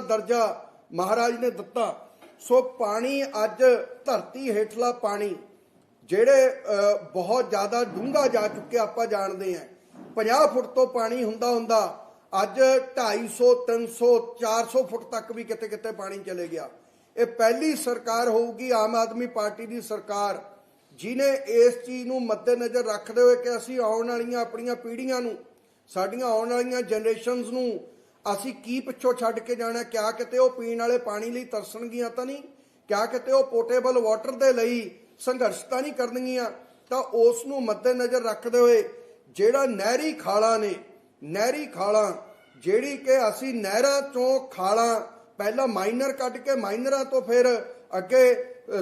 ਦਾ ਦਰਜਾ ਮਹਾਰਾਜ ਨੇ ਦਿੱਤਾ। ਸੋ ਪਾਣੀ ਅੱਜ ਧਰਤੀ ਹੇਠਲਾ ਪਾਣੀ, ਜਿਹੜੇ ਬਹੁਤ ਜ਼ਿਆਦਾ ਡੂੰਘਾ ਜਾ ਚੁੱਕਿਆ ਆਪਾਂ ਜਾਣਦੇ ਹਾਂ। 50 ਫੁੱਟ ਤੋਂ ਪਾਣੀ ਹੁੰਦਾ ਹੁੰਦਾ ਅੱਜ 250 300 400 ਫੁੱਟ ਤੱਕ ਵੀ ਕਿਤੇ ਕਿਤੇ ਪਾਣੀ ਚਲੇ ਗਿਆ। ਇਹ ਪਹਿਲੀ ਸਰਕਾਰ ਹੋਊਗੀ, ਆਮ ਆਦਮੀ ਪਾਰਟੀ ਦੀ ਸਰਕਾਰ ਜਿਨੇ ਇਸ ਚੀਜ਼ ਨੂੰ ਮੱਦੇਨਜ਼ਰ ਰੱਖਦੇ ਹੋਏ ਕਿ ਅਸੀਂ ਆਉਣ ਵਾਲੀਆਂ ਆਪਣੀਆਂ ਪੀੜ੍ਹੀਆਂ ਨੂੰ, ਸਾਡੀਆਂ ਆਉਣ ਵਾਲੀਆਂ ਜਨਰੇਸ਼ਨਸ ਨੂੰ ਅਸੀਂ ਕੀ ਪਿੱਛੋਂ ਛੱਡ ਕੇ ਜਾਣਾ? ਕਿਆ ਕਿਤੇ ਉਹ ਪੀਣ ਵਾਲੇ ਪਾਣੀ ਲਈ ਤਰਸਣਗੀਆਂ ਤਾਂ ਨਹੀਂ? ਕਿਆ ਕਿਤੇ ਉਹ ਪੋਰਟੇਬਲ ਵਾਟਰ ਦੇ ਲਈ ਸੰਘਰਸ਼ ਤਾਂ ਨਹੀਂ ਕਰਨਗੀਆਂ? ਤਾਂ ਉਸ ਨੂੰ ਮੱਦੇਨਜ਼ਰ ਰੱਖਦੇ ਹੋਏ ਜਿਹੜਾ ਨਹਿਰੀ ਖਾਲਾਂ ਨੇ, ਨਹਿਰੀ ਖਾਲਾਂ, ਜਿਹੜੀ ਕਿ ਅਸੀਂ ਨਹਿਰਾਂ ਚੋਂ ਖਾਲਾਂ ਪਹਿਲਾਂ ਮਾਈਨਰ ਕੱਢ ਕੇ ਮਾਈਨਰਾਂ ਤੋਂ ਫਿਰ ਅੱਗੇ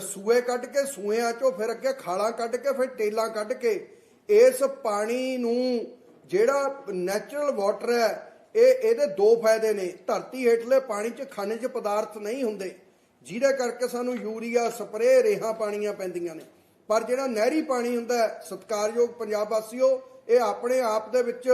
ਸੂਏ ਕੱਢ ਕੇ ਸੂਇਆਂ ਚੋਂ ਫਿਰ ਅੱਗੇ ਖਾਲਾਂ ਕੱਢ ਕੇ ਫਿਰ ਟੇਲਾਂ ਕੱਢ ਕੇ, ਇਸ ਪਾਣੀ ਨੂੰ ਜਿਹੜਾ ਨੈਚੁਰਲ ਵਾਟਰ ਹੈ ਇਹ ਇਹਦੇ ਦੋ ਫਾਇਦੇ ਨੇ। ਧਰਤੀ ਹੇਠਲੇ ਪਾਣੀ 'ਚ ਖਣਿਜ ਪਦਾਰਥ ਨਹੀਂ ਹੁੰਦੇ। ਜਿਹਦੇ ਕਰਕੇ ਸਾਨੂੰ ਯੂਰੀਆ, ਸਪਰੇਅ, ਰੇਹਾਂ ਪਾਣੀਆਂ ਪੈਂਦੀਆਂ ਨੇ। ਪਰ ਜਿਹੜਾ ਨਹਿਰੀ ਪਾਣੀ ਹੁੰਦਾ ਹੈ, ਸਤਕਾਰਯੋਗ ਪੰਜਾਬ ਵਾਸੀਓ, ਇਹ ਆਪਣੇ ਆਪ ਦੇ ਵਿੱਚ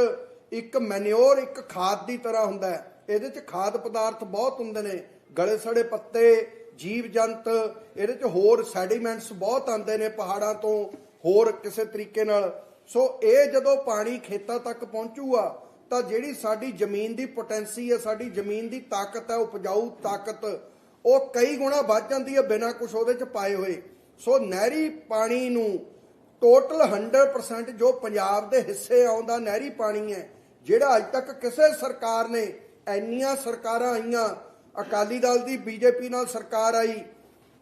ਇੱਕ ਮੈਨਿਓਰ, ਇੱਕ ਖਾਦ ਦੀ ਤਰ੍ਹਾਂ ਹੁੰਦਾ ਹੈ। ਇਹਦੇ 'ਚ ਖਾਦ ਪਦਾਰਥ ਬਹੁਤ ਹੁੰਦੇ ਨੇ। ਗਲੇ ਸੜੇ ਪੱਤੇ, ਜੀਵ ਜੰਤ, ਇਹਦੇ 'ਚ ਹੋਰ ਸੈਡੀਮੈਂਟਸ ਬਹੁਤ ਆਉਂਦੇ ਨੇ ਪਹਾੜਾਂ ਤੋਂ ਹੋਰ ਕਿਸੇ ਤਰੀਕੇ ਨਾਲ। ਸੋ ਇਹ ਜਦੋਂ ਪਾਣੀ ਖੇਤਾਂ ਤੱਕ ਪਹੁੰਚੂਗਾ ਤਾਂ ਜਿਹੜੀ ਸਾਡੀ ਜ਼ਮੀਨ ਦੀ ਪੋਟੈਂਸੀ ਹੈ, ਸਾਡੀ ਜ਼ਮੀਨ ਦੀ ਤਾਕਤ ਹੈ, ਉਪਜਾਊ ਤਾਕਤ, ਉਹ ਕਈ ਗੁਣਾ ਵੱਧ ਜਾਂਦੀ ਹੈ ਬਿਨਾਂ ਕੁਝ ਉਹਦੇ 'ਚ ਪਾਏ ਹੋਏ। ਸੋ ਨਹਿਰੀ ਪਾਣੀ ਨੂੰ ਟੋਟਲ 100% ਜੋ ਪੰਜਾਬ ਦੇ ਹਿੱਸੇ ਆਉਂਦਾ ਨਹਿਰੀ ਪਾਣੀ ਹੈ, ਜਿਹੜਾ ਅੱਜ ਤੱਕ ਕਿਸੇ ਸਰਕਾਰ ਨੇ ਇੰਨੀਆਂ ਸਰਕਾਰਾਂ ਆਈਆਂ, ਅਕਾਲੀ ਦਲ ਦੀ, ਬੀਜੇਪੀ ਨਾਲ ਸਰਕਾਰ ਆਈ,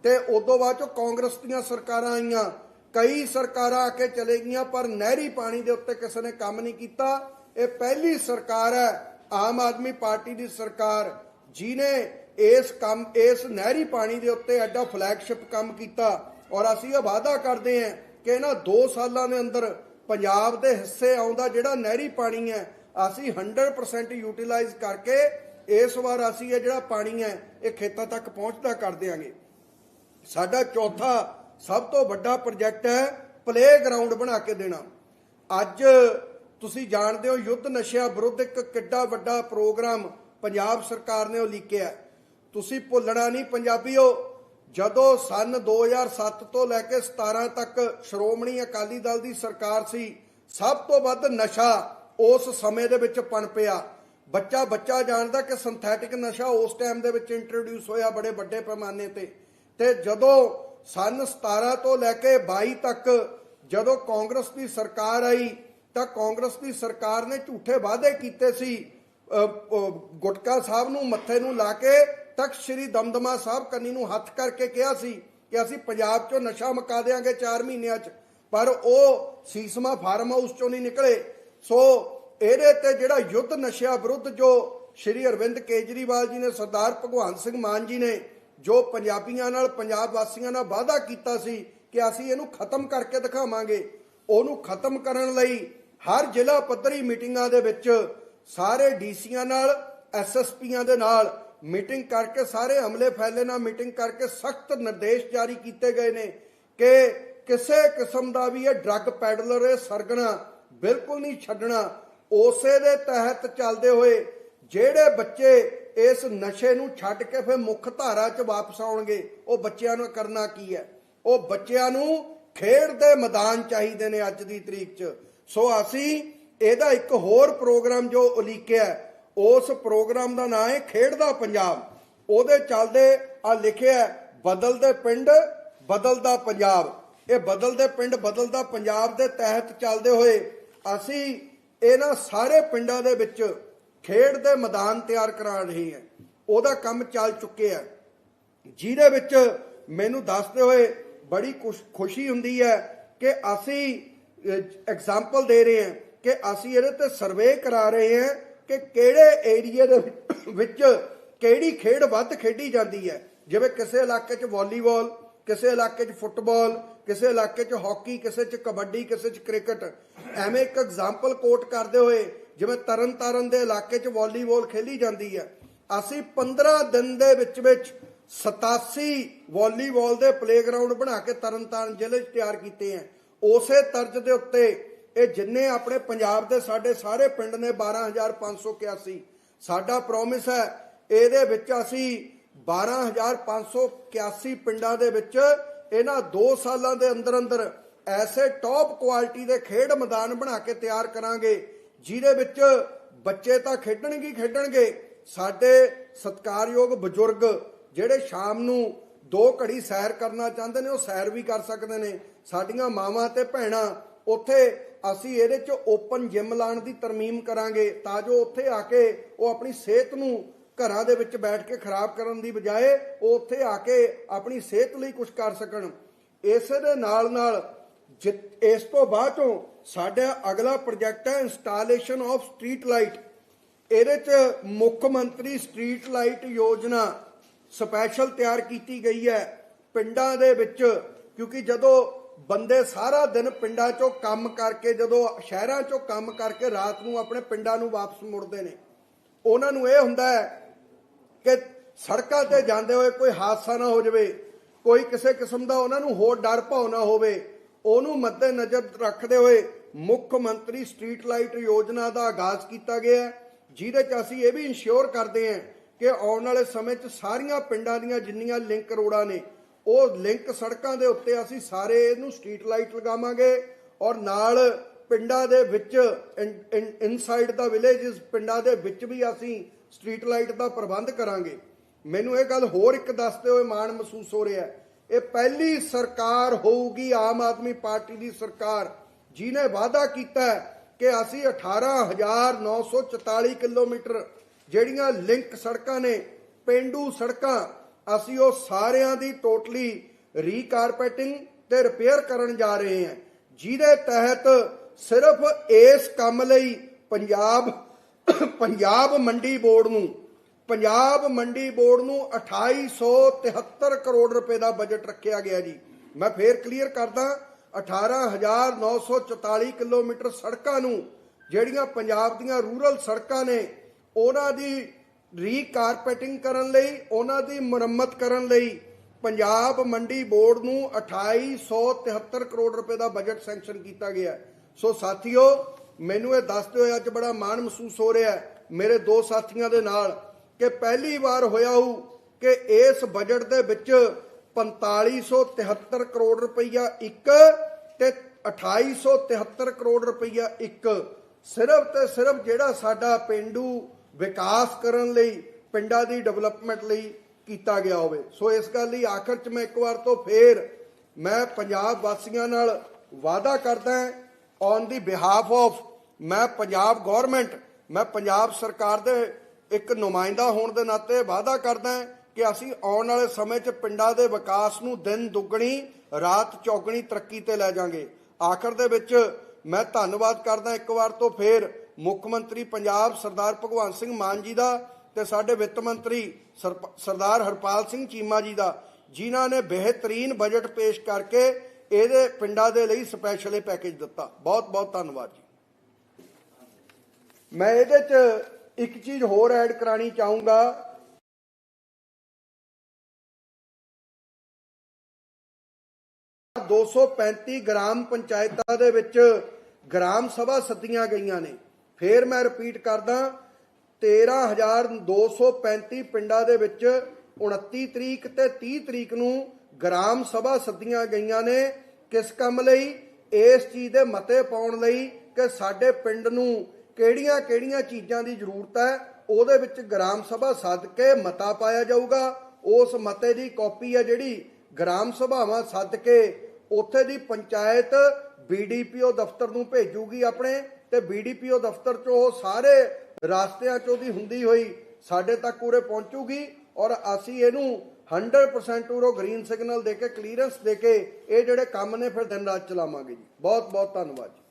ਤੇ ਉਦੋਂ ਬਾਅਦ ਚੋਂ ਕਾਂਗਰਸ ਦੀਆਂ ਸਰਕਾਰਾਂ ਆਈਆਂ, ਕਈ ਸਰਕਾਰਾਂ ਆ ਕੇ ਚਲੇ ਗਈਆਂ, ਪਰ ਨਹਿਰੀ ਪਾਣੀ ਦੇ ਉੱਤੇ ਕਿਸੇ ਨੇ ਕੰਮ ਨਹੀਂ ਕੀਤਾ। ਇਹ ਪਹਿਲੀ ਸਰਕਾਰ ਹੈ, ਆਮ ਆਦਮੀ ਪਾਰਟੀ ਦੀ ਸਰਕਾਰ ਜਿਨੇ ਇਸ ਕੰਮ, ਇਸ ਨਹਿਰੀ ਪਾਣੀ ਦੇ ਉੱਤੇ ਐਡਾ ਫਲੈਗਸ਼ਿਪ ਕੰਮ ਕੀਤਾ। ਔਰ ਅਸੀਂ ਇਹ ਵਾਅਦਾ ਕਰਦੇ ਹਾਂ ਕਿ ਇਹਨਾਂ 2 ਸਾਲਾਂ ਦੇ ਅੰਦਰ ਪੰਜਾਬ ਦੇ ਹਿੱਸੇ ਆਉਂਦਾ ਜਿਹੜਾ ਨਹਿਰੀ ਪਾਣੀ ਹੈ, ਅਸੀਂ 100% ਯੂਟਿਲਾਈਜ਼ ਕਰਕੇ ਇਸ ਵਾਰ ਅਸੀਂ ਇਹ ਜਿਹੜਾ ਪਾਣੀ ਹੈ, ਇਹ ਖੇਤਾਂ ਤੱਕ ਪਹੁੰਚਦਾ ਕਰ ਦਿਆਂਗੇ। ਸਾਡਾ ਚੌਥਾ ਸਭ ਤੋਂ ਵੱਡਾ ਪ੍ਰੋਜੈਕਟ ਹੈ ਪਲੇ ਗਰਾਊਂਡ ਬਣਾ ਕੇ ਦੇਣਾ। ਅੱਜ ਤੁਸੀਂ ਜਾਣਦੇ ਹੋ ਯੁੱਧ ਨਸ਼ਿਆਂ ਵਿਰੁੱਧ ਇੱਕ ਕਿੱਡਾ ਵੱਡਾ ਪ੍ਰੋਗਰਾਮ ਪੰਜਾਬ ਸਰਕਾਰ ਨੇ ਉਲੀਕਿਆ ਤੁਸੀਂ ਭੁੱਲਣਾ ਨਹੀਂ ਪੰਜਾਬੀਓ, ਜਦੋਂ ਸਨ 2007 ਤੋਂ ਲੈ ਕੇ 17 ਤੱਕ ਸ਼੍ਰੋਮਣੀ ਅਕਾਲੀ ਦਲ ਦੀ ਸਰਕਾਰ ਸੀ, ਸਭ ਤੋਂ ਵੱਧ ਨਸ਼ਾ ਉਸ ਸਮੇਂ ਦੇ ਵਿੱਚ ਪਣਪਿਆ ਬੱਚਾ ਬੱਚਾ ਜਾਣਦਾ ਕਿ ਸਿੰਥੈਟਿਕ ਨਸ਼ਾ ਉਸ ਟਾਈਮ ਦੇ ਵਿੱਚ ਇੰਟਰੋਡਿਊਸ ਹੋਇਆ ਬੜੇ ਵੱਡੇ ਪੈਮਾਨੇ ਤੇ। ਤੇ ਜਦੋਂ ਸਨ 17 ਤੋਂ ਲੈ ਕੇ 22 ਤੱਕ ਜਦੋਂ ਕਾਂਗਰਸ ਦੀ ਸਰਕਾਰ ਆਈ ਤਾਂ ਕਾਂਗਰਸ ਦੀ ਸਰਕਾਰ ਨੇ ਝੂਠੇ ਵਾਅਦੇ ਕੀਤੇ ਸੀ। ਗੁਟਕਾ ਸਾਹਿਬ ਨੂੰ ਮੱਥੇ ਨੂੰ ਲਾ ਕੇ ਤਖਤ ਸ੍ਰੀ ਦਮਦਮਾ ਸਾਹਿਬ ਕੰਨੀ ਨੂੰ ਹੱਥ ਕਰਕੇ ਕਿਹਾ ਸੀ ਕਿ ਅਸੀਂ ਪੰਜਾਬ ਚੋਂ ਨਸ਼ਾ ਮੁਕਾ ਦੇਾਂਗੇ 4 ਮਹੀਨਿਆਂ 'ਚ, ਪਰ ਉਹ ਸੀਸਮਾ ਫਾਰਮ ਹਾਊਸ ਚੋਂ ਨਹੀਂ ਨਿਕਲੇ। ਸੋ ਇਹਦੇ ਤੇ ਜਿਹੜਾ ਯੁੱਧ ਨਸ਼ਿਆਂ ਵਿਰੁੱਧ ਜੋ ਸ਼੍ਰੀ ਅਰਵਿੰਦ ਕੇਜਰੀਵਾਲ ਜੀ ਨੇ, ਸਰਦਾਰ ਭਗਵੰਤ ਸਿੰਘ ਮਾਨ ਜੀ ਨੇ, ਜੋ ਪੰਜਾਬੀਆਂ ਨਾਲ, ਪੰਜਾਬ ਵਾਸੀਆਂ ਨਾਲ ਵਾਅਦਾ ਕੀਤਾ ਸੀ ਕਿ ਅਸੀਂ ਇਹਨੂੰ ਖਤਮ ਕਰਕੇ ਦਿਖਾਵਾਂਗੇ, ਉਹਨੂੰ ਖਤਮ ਕਰਨ ਲਈ ਹਰ ਜ਼ਿਲ੍ਹਾ ਪੱਧਰੀ ਮੀਟਿੰਗਾਂ ਦੇ ਵਿੱਚ ਸਾਰੇ ਡੀਸੀਆਂ ਨਾਲ, ਐਸਐਸਪੀਆਂ ਦੇ ਨਾਲ ਮੀਟਿੰਗ ਕਰਕੇ ਸਾਰੇ ਹਮਲੇ ਫੈਲੇ ਨਾਲ ਮੀਟਿੰਗ ਕਰਕੇ ਸਖਤ ਨਿਰਦੇਸ਼ ਜਾਰੀ ਕੀਤੇ ਗਏ ਨੇ ਕਿ ਕਿਸੇ ਕਿਸਮ ਦਾ ਵੀ ਇਹ ਡਰੱਗ ਪੈਡਲਰ ਇਹ ਸਰਗਣਾ ਬਿਲਕੁਲ ਨਹੀਂ ਛੱਡਣਾ। ਉਸੇ ਦੇ ਤਹਿਤ ਚੱਲਦੇ ਹੋਏ ਜਿਹੜੇ ਬੱਚੇ ਇਸ ਨਸ਼ੇ ਨੂੰ ਛੱਡ ਕੇ ਫਿਰ ਮੁੱਖ ਧਾਰਾ 'ਚ ਵਾਪਸ ਆਉਣਗੇ, ਉਹ ਬੱਚਿਆਂ ਨੂੰ ਕਰਨਾ ਕੀ ਹੈ? ਉਹ ਬੱਚਿਆਂ ਨੂੰ ਖੇਡ ਦੇ ਮੈਦਾਨ ਚਾਹੀਦੇ ਨੇ ਅੱਜ ਦੀ ਤਰੀਕ 'ਚ। ਸੋ ਅਸੀਂ ਇਹਦਾ ਇੱਕ ਹੋਰ ਪ੍ਰੋਗਰਾਮ ਜੋ ਉਲੀਕਿਆ ਉਸ ਪ੍ਰੋਗਰਾਮ ਦਾ ਨਾਮ ਹੈ ਖੇਡਦਾ ਪੰਜਾਬ। ਉਹਦੇ ਚੱਲਦੇ ਆ ਲਿਖਿਆ ਬਦਲਦੇ ਪਿੰਡ, ਬਦਲਦਾ ਪੰਜਾਬ। ਇਹ ਬਦਲਦੇ ਪਿੰਡ, ਬਦਲਦਾ ਪੰਜਾਬ ਦੇ ਤਹਿਤ ਚੱਲਦੇ ਹੋਏ ਅਸੀਂ ਇਹਨਾਂ ਸਾਰੇ ਪਿੰਡਾਂ ਦੇ ਵਿੱਚ ਖੇਡ ਦੇ ਮੈਦਾਨ ਤਿਆਰ ਕਰਾ ਰਹੇ ਹਾਂ। ਉਹਦਾ ਕੰਮ ਚੱਲ ਚੁੱਕਿਆ ਹੈ। ਜਿਹਦੇ ਵਿੱਚ ਮੈਨੂੰ ਦੱਸਦੇ ਹੋਏ ਬੜੀ ਖੁਸ਼- ਖੁਸ਼ੀ ਹੁੰਦੀ ਹੈ ਕਿ ਅਸੀਂ ਐਗਜ਼ਾਮਪਲ ਦੇ ਰਹੇ ਹਾਂ ਕਿ ਅਸੀਂ ਇਹਦੇ ਤੇ ਸਰਵੇ ਕਰਾ ਰਹੇ ਹਾਂ ਕਿ ਕਿਹੜੇ ਏਰੀਆ ਦੇ ਵਿੱਚ ਕਿਹੜੀ ਖੇਡ ਵੱਧ ਖੇਡੀ ਜਾਂਦੀ ਹੈ। ਜਿਵੇਂ ਕਿਸੇ ਇਲਾਕੇ 'ਚ ਵਾਲੀਬਾਲ, ਕਿਸੇ ਇਲਾਕੇ 'ਚ ਫੁੱਟਬਾਲ, ਕਿਸੇ ਇਲਾਕੇ 'ਚ ਹਾਕੀ, ਕਿਸੇ 'ਚ ਕਬੱਡੀ, ਕਿਸੇ 'ਚ ਕ੍ਰਿਕਟ। ਐਵੇਂ ਇੱਕ ਐਗਜ਼ਾਮਪਲ ਕੋਟ ਕਰਦੇ ਹੋਏ ਜਿਵੇਂ ਤਰਨਤਾਰਨ ਦੇ ਇਲਾਕੇ 'ਚ ਵਾਲੀਬਾਲ ਖੇਲੀ ਜਾਂਦੀ ਹੈ। ਅਸੀਂ 15 ਦਿਨ ਦੇ ਵਿੱਚ ਵਿੱਚ 87 ਵਾਲੀਬਾਲ ਦੇ ਪਲੇਗਰਾਉਂਡ ਬਣਾ ਕੇ ਤਰਨਤਾਰਨ ਜ਼ਿਲ੍ਹੇ 'ਚ ਤਿਆਰ ਕੀਤੇ ਹੈ। ਉਸੇ ਤਰਜ਼ ਦੇ ਉੱਤੇ ਇਹ ਜਿੰਨੇ ਆਪਣੇ ਪੰਜਾਬ ਦੇ ਸਾਡੇ ਸਾਰੇ ਪਿੰਡ ਨੇ 12581 ਸਾਡਾ ਪ੍ਰੋਮਿਸ ਹੈ, ਇਹਦੇ ਵਿੱਚ ਅਸੀਂ 12581 ਪਿੰਡਾਂ ਦੇ ਵਿੱਚ ਇਹਨਾਂ 2 ਸਾਲਾਂ ਦੇ ਅੰਦਰ ਅੰਦਰ ਐਸੇ ਟੌਪ ਕੁਆਲਿਟੀ ਦੇ ਖੇਡ ਮੈਦਾਨ ਬਣਾ ਕੇ ਤਿਆਰ ਕਰਾਂਗੇ, ਜਿਹਦੇ ਵਿੱਚ ਬੱਚੇ ਤਾਂ ਖੇਡਣਗੇ ਹੀ ਖੇਡਣਗੇ। ਸਾਡੇ ਸਤਿਕਾਰਯੋਗ ਬਜ਼ੁਰਗ ਜਿਹੜੇ ਸ਼ਾਮ ਨੂੰ ਦੋ ਘੜੀ ਸੈਰ ਕਰਨਾ ਚਾਹੁੰਦੇ ਨੇ, ਉਹ ਸੈਰ ਵੀ ਕਰ ਸਕਦੇ ਨੇ। ਸਾਡੀਆਂ ਮਾਵਾਂ ਤੇ ਭੈਣਾਂ, ਉੱਥੇ ਅਸੀਂ ਇਹਦੇ 'ਚ ਓਪਨ ਜਿਮ ਲਾਉਣ ਦੀ ਤਰਮੀਮ ਕਰਾਂਗੇ ਤਾਂ ਜੋ ਉੱਥੇ ਆ ਕੇ ਉਹ ਆਪਣੀ ਸਿਹਤ ਨੂੰ ਘਰਾਂ ਦੇ ਵਿੱਚ ਬੈਠ ਕੇ ਖਰਾਬ ਕਰਨ ਦੀ ਬਜਾਏ ਉਹ ਉੱਥੇ ਆ ਕੇ ਆਪਣੀ ਸਿਹਤ ਲਈ ਕੁਝ ਕਰ ਸਕਣ। ਇਸ ਦੇ ਨਾਲ ਨਾਲ ਜਿ- ਇਸ ਤੋਂ ਬਾਅਦ ਚੋਂ ਸਾਡਾ ਅਗਲਾ ਪ੍ਰੋਜੈਕਟ ਹੈ ਇੰਸਟਾਲੇਸ਼ਨ ਆਫ ਸਟਰੀਟ ਲਾਈਟ ਇਹਦੇ 'ਚ ਮੁੱਖ ਮੰਤਰੀ ਸਟਰੀਟ ਲਾਈਟ ਯੋਜਨਾ ਸਪੈਸ਼ਲ ਤਿਆਰ ਕੀਤੀ ਗਈ ਹੈ ਪਿੰਡਾਂ ਦੇ ਵਿੱਚ, ਕਿਉਂਕਿ ਜਦੋਂ ਬੰਦੇ ਸਾਰਾ ਦਿਨ ਪਿੰਡਾਂ 'ਚੋਂ ਕੰਮ ਕਰਕੇ, ਜਦੋਂ ਸ਼ਹਿਰਾਂ 'ਚੋਂ ਕੰਮ ਕਰਕੇ ਰਾਤ ਨੂੰ ਆਪਣੇ ਪਿੰਡਾਂ ਨੂੰ ਵਾਪਸ ਮੁੜਦੇ ਨੇ। ਉਹਨਾਂ ਨੂੰ ਇਹ ਹੁੰਦਾ ਹੈ ਕਿ ਸੜਕਾਂ ਤੇ ਜਾਂਦੇ ਹੋਏ ਕੋਈ ਹਾਦਸਾ ਨਾ ਹੋ ਜਾਵੇ, ਕੋਈ ਕਿਸੇ ਕਿਸਮ ਦਾ ਉਹਨਾਂ ਨੂੰ ਹੋਰ ਡਰ ਭਾਉ ਨਾ ਹੋਵੇ। ਉਹਨੂੰ ਮੱਦੇ ਨਜ਼ਰ ਰੱਖਦੇ ਹੋਏ ਮੁੱਖ ਮੰਤਰੀ ਸਟਰੀਟ ਲਾਈਟ ਯੋਜਨਾ ਦਾ ਆਗਾਜ਼ ਕੀਤਾ ਗਿਆ ਹੈ, ਜਿਹਦੇ 'ਚ ਅਸੀਂ ਇਹ ਵੀ ਇਨਸ਼ੋਰ ਕਰਦੇ ਹਾਂ ਕਿ ਆਉਣ ਵਾਲੇ ਸਮੇਂ 'ਚ ਸਾਰੀਆਂ ਪਿੰਡਾਂ ਦੀਆਂ ਜਿੰਨੀਆਂ ਲਿੰਕ ਰੋਡਾਂ ਨੇ ਉਹ ਲਿੰਕ ਸੜਕਾਂ ਦੇ ਉੱਤੇ ਅਸੀਂ ਸਾਰੇ ਇਹਨੂੰ ਸਟਰੀਟ ਲਾਈਟ ਲਗਾਵਾਂਗੇ ਔਰ ਨਾਲ ਪਿੰਡਾਂ ਦੇ ਵਿੱਚ ਇਨਸਾਈਡ ਦਾ ਵਿਲੇजेस ਪਿੰਡਾਂ ਦੇ ਵਿੱਚ ਵੀ ਅਸੀਂ ਸਟਰੀਟ ਲਾਈਟ ਦਾ ਪ੍ਰਬੰਧ ਕਰਾਂਗੇ। ਮੈਨੂੰ ਇਹ ਗੱਲ ਹੋਰ ਇੱਕ ਦੱਸਦੇ ਹੋਏ ਮਾਣ ਮਹਿਸੂਸ ਹੋ ਰਿਹਾ ਇਹ ਪਹਿਲੀ ਸਰਕਾਰ ਹੋਊਗੀ ਆਮ ਆਦਮੀ ਪਾਰਟੀ ਦੀ ਸਰਕਾਰ ਜਿਨੇ ਵਾਅਦਾ ਕੀਤਾ ਕਿ ਅਸੀਂ 18944 ਕਿਲੋਮੀਟਰ ਜਿਹੜੀਆਂ ਲਿੰਕ ਸੜਕਾਂ ਨੇ, ਪਿੰਡੂ ਸੜਕਾਂ ਅਸੀਂ ਉਹ ਸਾਰਿਆਂ ਦੀ ਟੋਟਲੀ ਰੀਕਾਰਪੈਟਿੰਗ ਤੇ ਰਿਪੇਅਰ ਕਰਨ ਜਾ ਰਹੇ ਹਾਂ। ਜਿਹਦੇ ਤਹਿਤ ਸਿਰਫ ਇਸ ਕੰਮ ਲਈ ਪੰਜਾਬ ਪੰਜਾਬ ਮੰਡੀ ਬੋਰਡ ਨੂੰ, ਪੰਜਾਬ ਮੰਡੀ ਬੋਰਡ ਨੂੰ 2873 ਕਰੋੜ ਰੁਪਏ ਦਾ ਬਜਟ ਰੱਖਿਆ ਗਿਆ ਜੀ। ਮੈਂ ਫੇਰ ਕਲੀਅਰ ਕਰਦਾ 18944 ਕਿਲੋਮੀਟਰ ਸੜਕਾਂ ਨੂੰ, ਜਿਹੜੀਆਂ ਪੰਜਾਬ ਦੀਆਂ ਰੂਰਲ ਸੜਕਾਂ ਨੇ, ਉਹਨਾਂ ਦੀ ਰੀਕਾਰਪੈਟਿੰਗ ਕਰਨ ਲਈ, ਉਹਨਾਂ ਦੀ ਮੁਰੰਮਤ ਕਰਨ ਲਈ ਪੰਜਾਬ ਮੰਡੀ ਬੋਰਡ ਨੂੰ 2873 ਕਰੋੜ ਰੁਪਏ ਦਾ ਬਜਟ ਸੈਂਕਸ਼ਨ ਕੀਤਾ ਗਿਆ ਸੋ ਸਾਥੀਓ, ਮੈਨੂੰ ਇਹ ਦੱਸਦੇ ਹੋਏ ਅੱਜ ਬੜਾ ਮਾਣ ਮਹਿਸੂਸ ਹੋ ਰਿਹਾ ਮੇਰੇ ਦੋ ਸਾਥੀਆਂ ਦੇ ਨਾਲ ਕਿ ਪਹਿਲੀ ਵਾਰ ਹੋਇਆ ਹੋ ਕਿ ਇਸ ਬਜਟ ਦੇ ਵਿੱਚ 4573 ਕਰੋੜ ਰੁਪਈਆ ਇੱਕ ਤੇ 2873 ਕਰੋੜ ਰੁਪਈਆ ਇੱਕ। ਸਿਰਫ ਤੇ ਸਿਰਫ ਜਿਹੜਾ ਸਾਡਾ ਪਿੰਡੂ ਵਿਕਾਸ ਕਰਨ ਲਈ ਪਿੰਡਾਂ ਦੀ ਡਿਵੈਲਪਮੈਂਟ ਲਈ ਕੀਤਾ ਗਿਆ ਹੋਵੇ। ਸੋ ਇਸ ਗੱਲ ਲਈ ਆਖਰ ਚ ਮੈਂ ਇੱਕ ਵਾਰ ਤੋਂ ਫੇਰ ਮੈਂ ਪੰਜਾਬ ਵਾਸੀਆਂ ਨਾਲ ਵਾਅਦਾ ਕਰਦਾ ਹਾਂ ਔਨ ਦੀ ਬਿਹਾਫ ਆਫ ਮੈਂ ਪੰਜਾਬ ਗਵਰਨਮੈਂਟ ਮੈਂ ਪੰਜਾਬ ਸਰਕਾਰ ਦੇ ਇੱਕ ਨੁਮਾਇੰਦਾ ਹੋਣ ਦੇ ਨਾਤੇ ਵਾਅਦਾ ਕਰਦਾ ਹਾਂ ਕਿ ਅਸੀਂ ਆਉਣ ਵਾਲੇ ਸਮੇਂ 'ਚ ਪਿੰਡਾਂ ਦੇ ਵਿਕਾਸ ਨੂੰ ਦਿਨ ਦੁੱਗਣੀ, ਰਾਤ ਚੌਗਣੀ ਤਰੱਕੀ ਤੇ ਲੈ ਜਾਾਂਗੇ ਆਖਰ ਦੇ ਵਿੱਚ ਮੈਂ ਧੰਨਵਾਦ ਕਰਦਾ ਇੱਕ ਵਾਰ ਤੋਂ ਫੇਰ ਮੁੱਖ ਮੰਤਰੀ ਪੰਜਾਬ ਸਰਦਾਰ ਭਗਵੰਤ ਸਿੰਘ ਮਾਨ ਜੀ ਦਾ ਤੇ ਸਾਡੇ ਵਿੱਤ ਮੰਤਰੀ ਸਰਪ- ਸਰਦਾਰ ਹਰਪਾਲ ਸਿੰਘ ਚੀਮਾ ਜੀ ਦਾ, ਜਿਨ੍ਹਾਂ ਨੇ ਬਿਹਤਰੀਨ ਬਜਟ ਪੇਸ਼ ਕਰਕੇ ਇਹਦੇ ਪਿੰਡਾਂ ਦੇ ਲਈ ਸਪੈਸ਼ਲ ਇਹ ਪੈਕੇਜ ਦਿੱਤਾ। ਬਹੁਤ ਬਹੁਤ ਧੰਨਵਾਦ ਜੀ। ਮੈਂ ਇਹਦੇ 'ਚ ਇੱਕ ਚੀਜ਼ ਹੋਰ ਐਡ ਕਰਾਣੀ ਚਾਹੂੰਗਾ। 235 ਗ੍ਰਾਮ ਪੰਚਾਇਤਾਂ ਦੇ ਵਿੱਚ ਗ੍ਰਾਮ ਸਭਾ ਸੱਦੀਆਂ ਗਈਆਂ ਨੇ। ਫੇਰ ਮੈਂ ਰਿਪੀਟ ਕਰਦਾ 13235 ਪਿੰਡਾਂ ਦੇ ਵਿੱਚ 29 ਤਰੀਕ ਤੇ 30 ਤਰੀਕ ਨੂੰ ਗ੍ਰਾਮ ਸਭਾ ਸੱਦੀਆਂ ਗਈਆਂ ਨੇ। ਕਿਸ ਕੰਮ ਲਈ? ਇਸ ਚੀਜ਼ ਦੇ ਮਤੇ ਪਾਉਣ ਲਈ ਕਿ ਸਾਡੇ ਪਿੰਡ ਨੂੰ ਕਿਹੜੀਆਂ-ਕਿਹੜੀਆਂ ਚੀਜ਼ਾਂ ਦੀ ਜ਼ਰੂਰਤ ਹੈ, ਉਹਦੇ ਵਿੱਚ ਗ੍ਰਾਮ ਸਭਾ ਸੱਦ ਕੇ ਮਤਾ ਪਾਇਆ ਜਾਊਗਾ। ਉਸ ਮਤੇ ਦੀ ਕਾਪੀ ਹੈ ਜਿਹੜੀ ਗ੍ਰਾਮ ਸਭਾਵਾਂ ਸੱਦ ਕੇ ਉੱਥੇ ਦੀ ਪੰਚਾਇਤ ਬੀਡੀਪੀਓ ਦਫ਼ਤਰ ਨੂੰ ਭੇਜੂਗੀ ਆਪਣੇ। ਤੇ ਬੀਡੀਪੀਓ ਦਫ਼ਤਰ ਚੋਂ ਉਹ ਸਾਰੇ ਰਾਸਤਿਆਂ ਚੋਂ ਦੀ ਹੁੰਦੀ ਹੋਈ ਸਾਡੇ ਤੱਕ ਉਰੇ ਪਹੁੰਚੂਗੀ ਔਰ ਅਸੀਂ ਇਹਨੂੰ 100% ਉਰੋ ਗ੍ਰੀਨ ਸਿਗਨਲ ਦੇ ਕੇ ਕਲੀਅਰੈਂਸ ਦੇ ਕੇ ਇਹ ਜਿਹੜੇ ਕੰਮ ਨੇ ਫਿਰ ਦਿਨ ਰਾਤ ਚਲਾਵਾਂਗੇ ਜੀ। ਬਹੁਤ ਬਹੁਤ ਧੰਨਵਾਦ ਜੀ।